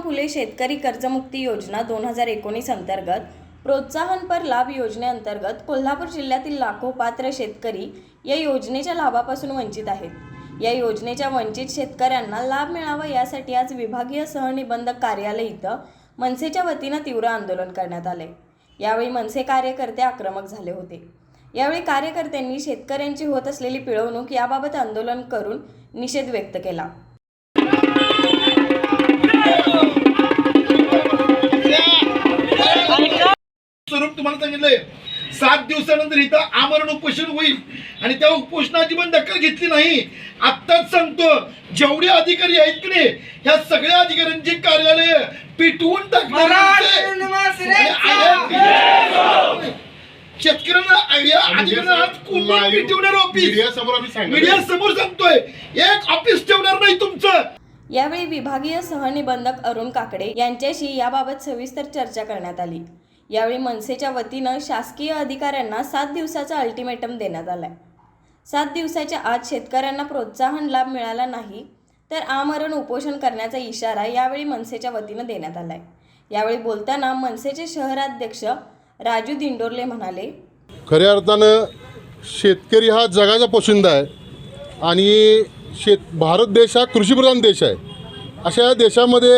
फुले शेतकरी कर्जमुक्ती योजना दोन हजार एकोणीस अंतर्गत प्रोत्साहनपर लाभ योजनेअंतर्गत कोल्हापूर जिल्ह्यातील लाखो पात्र शेतकरी या योजनेच्या लाभापासून वंचित आहेत. या योजनेच्या वंचित शेतकऱ्यांना लाभ मिळावा यासाठी आज विभागीय सहनिबंधक कार्यालय इथं मनसेच्या वतीनं तीव्र आंदोलन करण्यात आले. यावेळी मनसे कार्यकर्ते आक्रमक झाले होते. यावेळी कार्यकर्त्यांनी शेतकऱ्यांची होत असलेली पिळवणूक याबाबत आंदोलन करून निषेध व्यक्त केला. स्वरूप तुम्हाला सांगितलंय. सात दिवसानंतर इथं आमरण उपोषण होईल. आणि त्या उपोषणाची पण दखल घेतली नाही. आत्ताच सांगतो जेवढे अधिकारी आहेत की नाही ह्या सगळ्या अधिकाऱ्यांची कार्यालय पिटवून टाकणार शेतकऱ्यांना आयडिया अधिकाऱ्यांना आज पिटवणार ऑफिस मीडिया समोर सांगतोय एक ऑफिस ठेवणार नाही तुमचं. यावेळी विभागीय सहनिबंधक अरुण काकडे यांच्याशी याबाबत सविस्तर चर्चा करण्यात आली. यावेळी मनसेच्या वतीनं शासकीय अधिकाऱ्यांना सात दिवसाचा अल्टिमेटम देण्यात आलाय. सात दिवसाच्या आत शेतकऱ्यांना प्रोत्साहन लाभ मिळाला नाही तर आमरण उपोषण करण्याचा इशारा यावेळी मनसेच्या वतीनं देण्यात आलाय. यावेळी बोलताना मनसेचे शहराध्यक्ष राजू दिंडोरले म्हणाले खऱ्या अर्थानं शेतकरी हा जगाचा पोशिंदा आहे आणि शेत भारत देश हा कृषीप्रधान देश आहे. अशा या देशामध्ये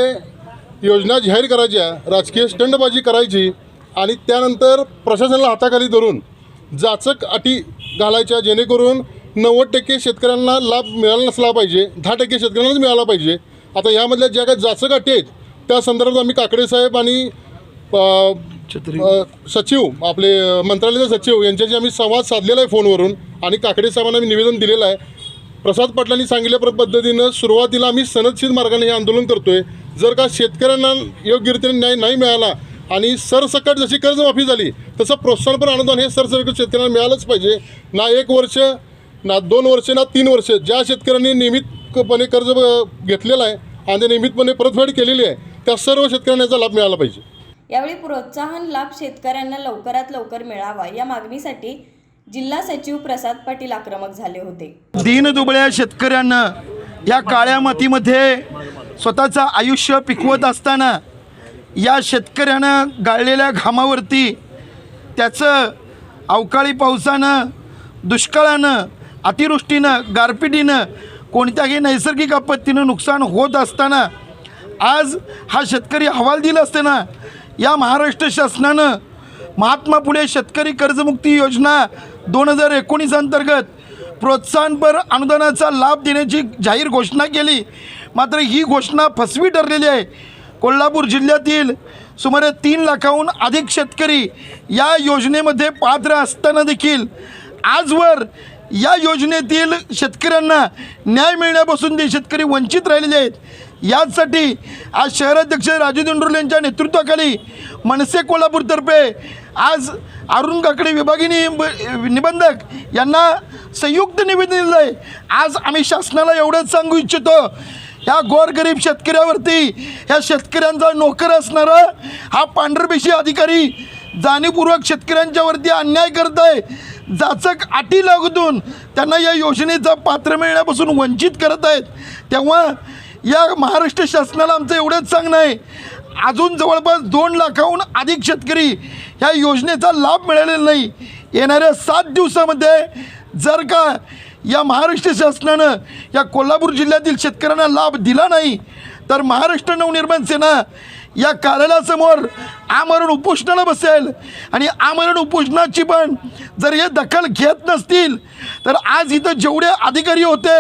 योजना जाहीर करायच्या राजकीय स्टंडबाजी करायची आणि त्यानंतर प्रशासनाला हाताखाली धरून जाचक अटी घालायच्या जेणेकरून नव्वद टक्के शेतकऱ्यांना लाभ मिळाला नसला पाहिजे दहा टक्के शेतकऱ्यांनाच मिळाला पाहिजे. आता यामधल्या ज्या काही जाचक अटी आहेत त्या संदर्भात आम्ही काकडे साहेब आणि सचिव आपले मंत्रालयाचे सचिव यांच्याशी आम्ही संवाद साधलेला आहे फोनवरून आणि काकडे साहेबांना आम्ही निवेदन दिलेलं आहे. प्रसाद पाटलांनी सांगितल्या प्र- पद्धतीनं सुरुवातीला आम्ही सनदशीर मार्गाने हे आंदोलन करतोय. जर का शेतकऱ्यांना योग्यरीतीने न्याय नाही मिळाला आणि सरसकट जशी कर्जमाफी झाली तसं प्रोत्साहनपर अनुदान हे सरसकट शेतकऱ्यांना मिळालंच पाहिजे. ना एक वर्ष ना दोन वर्ष ना तीन वर्ष ज्या शेतकऱ्यांनी नियमितपणे कर्ज घेतलेलं आहे आणि नियमितपणे परतफेड केलेली आहे त्या सर्व शेतकऱ्यांना याचा लाभ मिळाला पाहिजे. यावेळी प्रोत्साहन लाभ शेतकऱ्यांना लवकरात लवकर मिळावा या मागणीसाठी जिल्हा सचिव प्रसाद पाटील आक्रमक झाले होते. दीनदुबळ्या शेतकऱ्यांना या काळ्या मातीमध्ये स्वतःचं आयुष्य पिकवत असताना या शेतकऱ्यानं गाळलेल्या घामावरती त्याचं अवकाळी पावसानं दुष्काळानं अतिवृष्टीनं गारपिटीनं कोणत्याही नैसर्गिक आपत्तीनं नुकसान होत असताना आज हा शेतकरी हवाल दिला असताना या महाराष्ट्र शासनानं महात्मा फुले शेतकरी कर्जमुक्ती योजना दोन हजार एकोणीस अंतर्गत प्रोत्साहनपर अनुदानाचा लाभ देण्याची जाहीर घोषणा केली. मात्र ही घोषणा फसवी ठरलेली आहे. कोल्हापूर जिल्ह्यातील सुमारे तीन लाखाहून अधिक शेतकरी या योजनेमध्ये पात्र असताना देखील आजवर या योजनेतील शेतकऱ्यांना न्याय मिळण्यापासून ते शेतकरी वंचित राहिलेले आहेत याचसाठी आज शहराध्यक्ष राजू दिंडोरले यांच्या नेतृत्वाखाली मनसे कोल्हापूरतर्फे आज अरुण काकडे विभागीय निब- निबंधक यांना संयुक्त निवेदन दिलं आहे आज आम्ही शासनाला एवढंच सांगू इच्छितो ह्या गोरगरीब शेतकऱ्यावरती ह्या शेतकऱ्यांचा नोकर असणारा हा पांढरपेशी अधिकारी जाणीवपूर्वक शेतकऱ्यांच्यावरती अन्याय करत आहे जाचक अटी लागून त्यांना या योजनेचा पात्र मिळण्यापासून वंचित करत आहेत. तेव्हा या महाराष्ट्र शासनाला आमचं एवढंच सांगणं आहे. अजून जवळपास दोन लाखाहून अधिक शेतकरी ह्या योजनेचा लाभ मिळालेला नाही. येणाऱ्या सात दिवसामध्ये जर का या महाराष्ट्र शासनानं या कोल्हापूर जिल्ह्यातील शेतकऱ्यांना लाभ दिला नाही तर महाराष्ट्र नवनिर्माण सेना या कार्यालयासमोर आमरण उपोषणाला बसेल. आणि आमरण उपोषणाची पण जर हे दखल घेत नसतील तर आज इथं जेवढे अधिकारी होते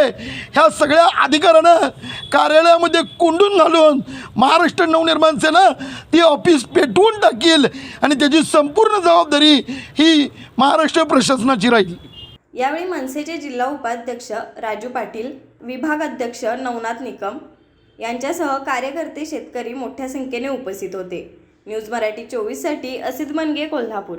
ह्या सगळ्या अधिकाऱ्यानं कार्यालयामध्ये कोंडून घालून महाराष्ट्र नवनिर्माण सेना ती ऑफिस पेटवून टाकील. आणि त्याची संपूर्ण जबाबदारी ही महाराष्ट्र प्रशासनाची राहील. यावेळी मनसेचे जिल्हा उपाध्यक्ष राजू पाटील विभाग अध्यक्ष नवनाथ निकम यांच्यासह कार्यकर्ते शेतकरी मोठ्या संख्येने उपस्थित होते. न्यूज मराठी चोवीससाठी असित मनगे कोल्हापूर.